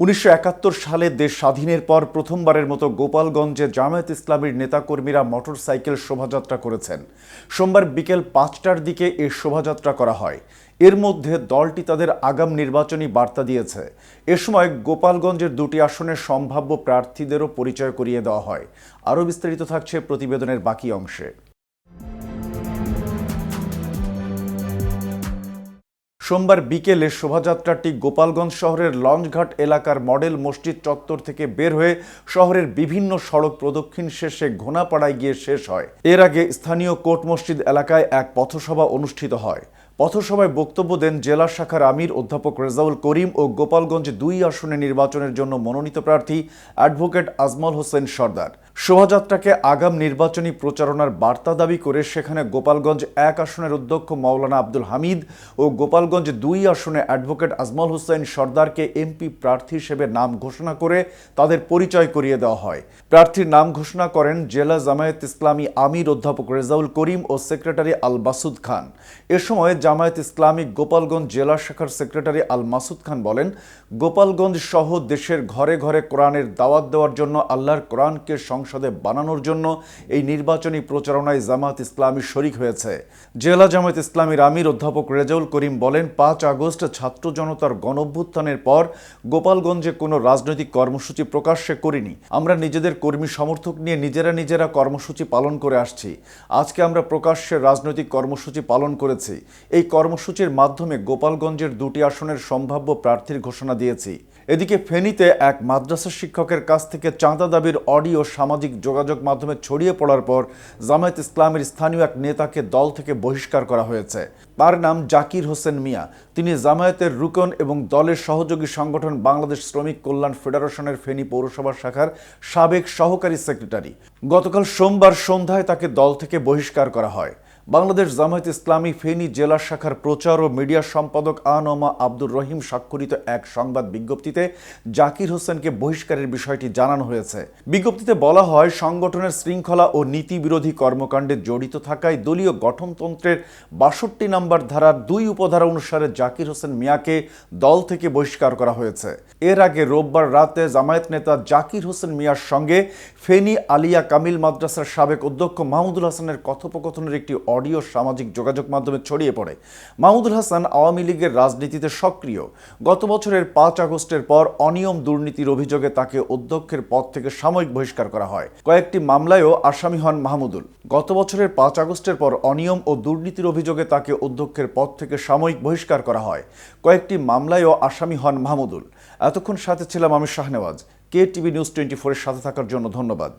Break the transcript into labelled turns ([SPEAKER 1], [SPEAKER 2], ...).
[SPEAKER 1] উনিশশো একাত্তর সালে দেশ স্বাধীনের পর প্রথমবারের মতো গোপালগঞ্জে জামায়াত ইসলামীর নেতাকর্মীরা মোটরসাইকেল শোভাযাত্রা করেছেন। সোমবার বিকেল পাঁচটার দিকে এ শোভাযাত্রা করা হয়। এর মধ্যে দলটি তাদের আগাম নির্বাচনী বার্তা দিয়েছে। এ সময় গোপালগঞ্জের দুটি আসনের সম্ভাব্য প্রার্থীদেরও পরিচয় করিয়ে দেওয়া হয়। আরও বিস্তারিত থাকছে প্রতিবেদনের বাকি অংশে। সোমবার বিকেলে শোভাযাত্রাটি গোপালগঞ্জ শহরের লঞ্চঘাট এলাকার মডেল মসজিদ চত্বর থেকে বের হয়ে শহরের বিভিন্ন সড়ক প্রদক্ষিণ শেষে ঘোনাপাড়ায় গিয়ে শেষ হয়। এর আগে স্থানীয় কোর্ট মসজিদ এলাকায় এক পথসভা অনুষ্ঠিত হয়। পথসভায় বক্তব্য দেন জেলা শাখার আমির অধ্যাপক রেজাউল করিম ও গোপালগঞ্জ দুই আসনে নির্বাচনের জন্য মনোনীত প্রার্থী অ্যাডভোকেট আজমল হোসেন সর্দার। শোভাযাত্রাকে আগাম নির্বাচনী প্রচারণার বার্তা দাবি করে সেখানে গোপালগঞ্জ এক আসনের অধ্যক্ষ মাওলানা আব্দুল হামিদ ও গোপালগঞ্জ দুই আসনে অ্যাডভোকেট আজমল হোসেন সর্দারকে এমপি প্রার্থী হিসেবে নাম ঘোষণা করে তাদের পরিচয় করিয়ে দেওয়া হয়। প্রার্থীর নাম ঘোষণা করেন জেলা জামায়াত ইসলামী আমির অধ্যাপক রেজাউল করিম ও সেক্রেটারি আল বাসুদ খান। এ সময় জামায়াত ইসলামী গোপালগঞ্জ জেলা শাখার সেক্রেটারি আল মাসুদ খান বলেন, গোপালগঞ্জ সহ দেশের ঘরে ঘরে কোরআনের দাওয়াত দেওয়ার জন্য আল্লাহর কোরআনকে সংসদে বানানোর জন্য এই নির্বাচনী প্রচারণায় জামায়াত ইসলামী শরিক হয়েছে। জেলা জামায়াত ইসলামীর আমির অধ্যাপক রেজাউল করিম বলেন, পাঁচ আগস্ট ছাত্র জনতার গণঅভ্যুত্থানের পর গোপালগঞ্জে কোনো রাজনৈতিক কর্মসূচি প্রকাশ্যে করিনি। আমরা নিজেদের কর্মী সমর্থক নিয়ে নিজেরা নিজেরা কর্মসূচি পালন করে আসছি। আজকে আমরা প্রকাশ্যে রাজনৈতিক কর্মসূচি পালন করেছি। এই কর্মসূচির মাধ্যমে গোপালগঞ্জের দুটি আসনের সম্ভাব্য প্রার্থীর ঘোষণা দিয়েছি। এদিকে ফেনীতে এক মাদ্রাসা শিক্ষকের কাছ থেকে চাঁদা দাবির অডিও সামাজিক যোগাযোগ মাধ্যমে ছড়িয়ে পড়ার পর জামায়াত ইসলামের স্থানীয় এক নেতাকে দল থেকে বহিষ্কার করা হয়েছে। তার নাম জাকির হোসেন মিয়া। তিনি জামায়াতের রুকন এবং দলের সহযোগী সংগঠন বাংলাদেশ শ্রমিক কল্যাণ ফেডারেশনের ফেনী পৌরসভা শাখার সাবেক সহকারী সেক্রেটারি। গতকাল সোমবার সন্ধ্যায় তাকে দল থেকে বহিষ্কার করা হয়। বাংলাদেশ জামায়াত ইসলামী ফেনী জেলা শাখার প্রচার ও মিডিয়া সম্পাদক আনমা আব্দুর রহিম স্বাক্ষরিত এক সংবাদ বিজ্ঞপ্তিতে জাকির হোসেনকে বহিষ্কারের বিষয়টি জানানো হয়েছে। বিজ্ঞপ্তিতে বলা হয়, সংগঠনের শৃঙ্খলা ও নীতি বিরোধী কর্মকাণ্ডে জড়িত থাকায় দলীয় গঠনতন্ত্রের বাষট্টি নম্বর ধারার দুই উপধারা অনুসারে জাকির হোসেন মিয়াকে দল থেকে বহিষ্কার করা হয়েছে। এর আগে রোববার রাতে জামায়াত নেতা জাকির হোসেন মিয়ার সঙ্গে ফেনী আলিয়া কামিল মাদ্রাসার সাবেক অধ্যক্ষ মাহমুদুল হাসানের কথোপকথনের একটি অডিও সামাজিক যোগাযোগ মাধ্যমে ছড়িয়ে পড়ে। মাহমুদুল হাসান আওয়ামী লীগের রাজনীতিতে সক্রিয়। গত বছরের পাঁচ আগস্টের পর অনিয়ম দুর্নীতির অভিযোগে তাকে অধ্যক্ষের পদ থেকে সাময়িক বহিষ্কার করা হয়। কয়েকটি মামলায়ও আসামি হন মাহমুদুল। গত বছরের পাঁচ আগস্টের পর অনিয়ম ও দুর্নীতির অভিযোগে তাকে অধ্যক্ষের পদ থেকে সাময়িক বহিষ্কার করা হয়। কয়েকটি মামলায়ও আসামি হন মাহমুদুল। এতক্ষণ সাথে ছিলাম আমি Shahnewaz. K TV news twenty ফোরের সাথে থাকার জন্য ধন্যবাদ।